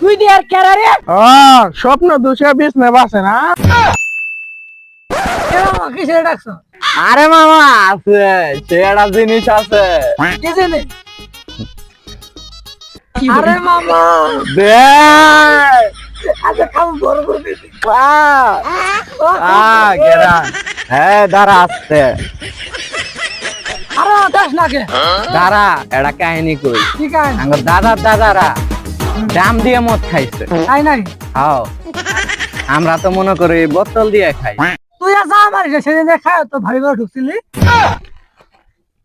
তুই দিয়ে আর কেরা রে? স্বপ্ন দুশো বিশ নেব আছে না আরে মামা আছে সে একটা জিনিস আছে। কি জিনিস? আরে মামা। দে। আচ্ছা খাব বড় করে দিছি আ গেরা। হ্যাঁ দাঁড়া আসতে। আরে দাস না কে? দাঁড়া এটা কাহিনী কই। ঠিক আছে আমার দাদার দাদারা। দাম দিয়ে মদ খাইছে। তাই নাই হাও। আমরা তো মনে করি বোতল দিয়ে খাই। তুই আসা আমার সেদিন খায় তো ভাবি করে ঢুকছিলি?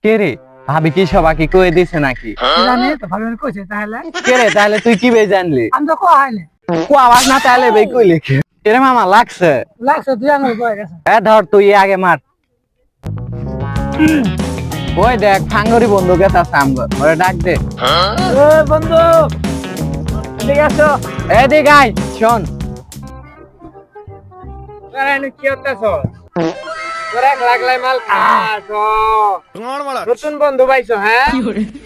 কে রে? ভাবি কি সবা কি কয়ে দিছে নাকি? জানি তো ভাবি কইছে তাহলে? কে রে তাহলে তুই কি বে জানলি? আমি তো কো আইলে কো আওয়াজ না তাহলে বে কইলি কি? রে মামা লাগছে? লাগছে তুই আঙুল বয়ে গেছে। এ ধর তুই আগে মার। ওই দেখ ফাঙ্গরি বন্ধু গেছে আছে আমগর ওরে ডাক দে। বন্ধু ঠিক আছে? এদিক আয় শোন। কি হতেছ তোরা এক লাগলাই মাল নতুন বন্ধু পাইছো হ্যাঁ?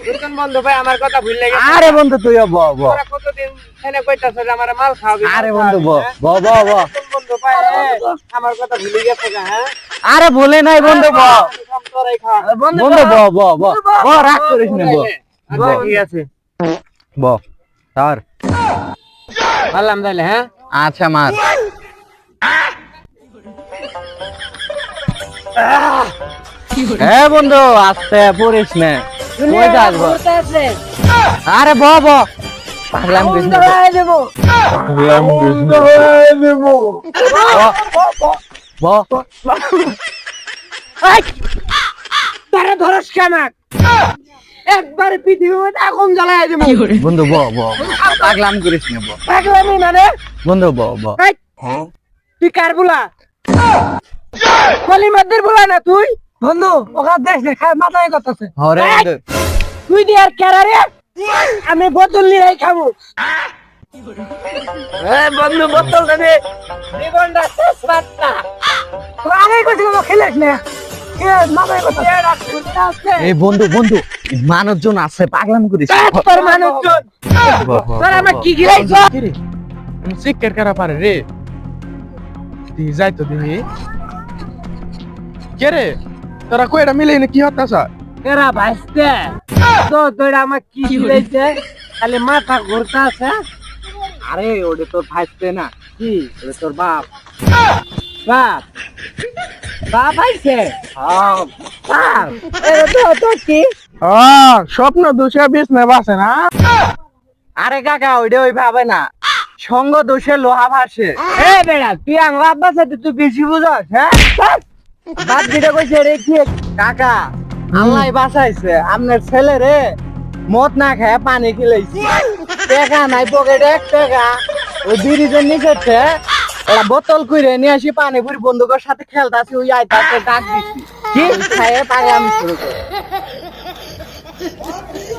নতুন বন্ধু ভাই আমার কথা ভুললে গেছে। আরে বন্ধু তুই ব ব। তোরা কতদিন এনে কইতাছ যে আমার মাল খাওয়াবি আরে বন্ধু ব ব ব ব। বন্ধু পাই আমার কথা ভুলে গেছে হ্যাঁ? আরে ভুলে নাই বন্ধু ব। বন্ধু ব ব ব ব। রাগ করিস না ব। ঠিক আছে? ব ধর। পারলাম তাহলে হ্যাঁ? আচ্ছা মার। এ বন্ধু আস্তে পড়িস না। কই যাস আরে ব পাগলাম ধরস একবার পৃথিবীতে আগুন জ্বালায় দেবো বন্ধু ব ব। পাগলাম করিস না ব। পাগলামি মানে? বন্ধু ব ব। এই, তুই কার বুলা? কলিমাদের বুলা না তুই? বন্ধু ওখানে দেখ না মাথায় কথাছে হরে তুই দিয়ে আর কেরা রে? আমি বোতল নিয়ে খাব। বন্ধু বোতল দেবে জীবনটা শেষ মাত্রা তো আগে কিছু খেলিস না। কে মাথায় কথা এই বন্ধু বন্ধু। মানুষজন আছে পাগলাম করিস। তোর মানুষজন! তোর কি কারা পারে রে? দি যাই তো দিহি কে রে? তোরা কইরা মিলে কি হতাছ এরা ভাইস্তে তো তোর আমার কি খালি মাথা ঘুরতে আছে। আরে ওটা তোর ভাইস্তে না। কি? ওটা তোর বাপ। বাপ। বাপ আইছে? হ্যাঁ। বাপ। তো কি? স্বপ্ন দুশো বিশ নেব আছে না? আরে কাকা, ওইটা ওই ভাবে না। সঙ্গ দোষে লোহা ভাসে। বেড়া, তুই আব্বাস তুই বেশি বুঝস হ্যাঁ? যেটা কইছে রে কি কাকা, আল্লাহ বাঁচাইছে। আপনার ছেলে রে, মদ না খায় পানি খিলাইছে টাকা নাই, পকেটে এক টাকা। ওই ব্রিজের নিচেতে ওরা বোতল কইরে নিয়ে আসি পানি পুরি বন্ধুকের সাথে খেলতাছি, ওই আইতাছে, ডাক দিছি। কি? খায় শুরু Yeah.